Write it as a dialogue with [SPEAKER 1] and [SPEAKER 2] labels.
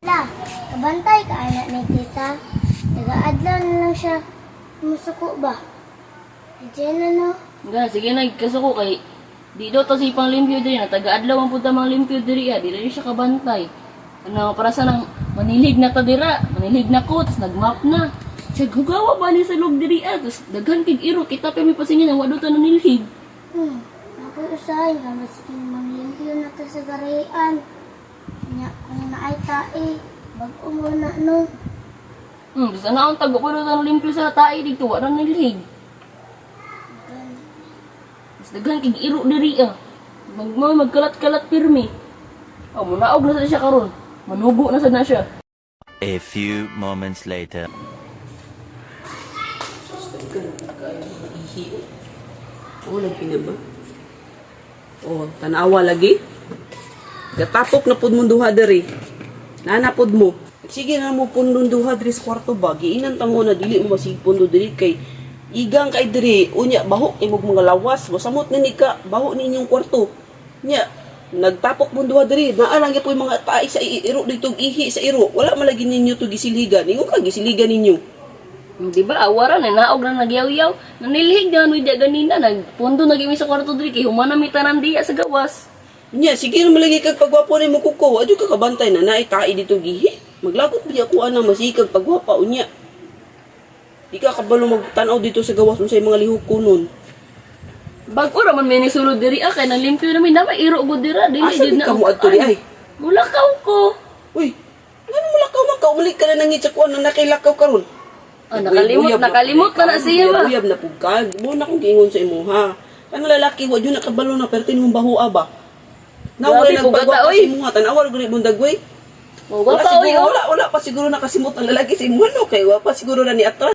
[SPEAKER 1] La, kabantay ka anak ni tita. Nagaadlaw na lang siya. Musuko ba? Diyan na no.
[SPEAKER 2] Nga, sige na, kaso ko kay di daw to si pang limpyo diri na taga-adlaw ang punta mga limpyo diri ah, di rin siya kabantay. Ano, para sa nang manilig na ta dira, manilig na ko, tapos nagmap na. Siya gugawa ba ni sa loob diri ah, tapos daghan kig iro, kita pa may pasingin ang wado ta nanilhig.
[SPEAKER 1] Hmm, ako usahay ka masking manglimpyo na to sa garayan. Nya, kung naay tae, bag-o muna no.
[SPEAKER 2] Hmm, tapos ano ang tago daw ta limpyo sa tae dito, wala nilhig.
[SPEAKER 1] Gan-
[SPEAKER 2] Tapos daghan kig iro diri ah. Mag mo magkalat-kalat pirmi. Oh, munaog na sa siya karon. Manugo na sa na siya.
[SPEAKER 3] A few moments later.
[SPEAKER 4] Oh, lagi na ba? Oh, tanawa lagi. Gatapok na pud mo duha diri. Nanapod mo. Sige na mo pundon duha diri sa kwarto ba? Giinan ta na dili mo masigpundo diri kay igang kay diri unya baho mong mga lawas masamot na ni ka baho ni inyong kwarto. Nya nagtapok mo duha diri naalang gyud mga taay sa iro dito ihi sa iro wala man ninyo to gisilhigan ingon ka gisiligan ninyo
[SPEAKER 2] Di ba, awara na, naog na nagyaw-yaw. Nanilhig na, ano ganina, nagpundo na sa kwarto diri, kay humana mi tanan diya sa gawas.
[SPEAKER 4] Nya, sige na malagi kag pagwapo ni mo kuko. Adyo ka kabantay na naay tae dito gihi. Maglagot ba ako anang masikag pagwapa unya. Di ka kabalo magtanaw dito sa gawas unsay mga lihok kunon.
[SPEAKER 2] Bago raman may nisulod diri, ah, kay nalimpyo namin, na iro go dira, dili,
[SPEAKER 4] Asa
[SPEAKER 2] di
[SPEAKER 4] ka mo adto di ay?
[SPEAKER 2] Mulakaw ko.
[SPEAKER 4] Uy, ngano mo lakaw man ka umalik ka na nangit sa kuan na nakilakaw karon.
[SPEAKER 2] Ah, nakalimot, nakalimot na na siya ba?
[SPEAKER 4] Uyab na pug ka. Mo na kong giingon sa imo ha. Kanang lalaki wa jud nakabalo na pertin mong bahua ba. Nawala
[SPEAKER 2] Grabe,
[SPEAKER 4] nagpagwapa
[SPEAKER 2] pugata,
[SPEAKER 4] sa
[SPEAKER 2] oy.
[SPEAKER 4] imo ha. Tanawar gud mong dagway. Wala
[SPEAKER 2] gapa, oy,
[SPEAKER 4] siguro,
[SPEAKER 2] oh.
[SPEAKER 4] wala, wala pa siguro nakasimot ang lalaki sa imo no kay wa pa siguro na ni atras.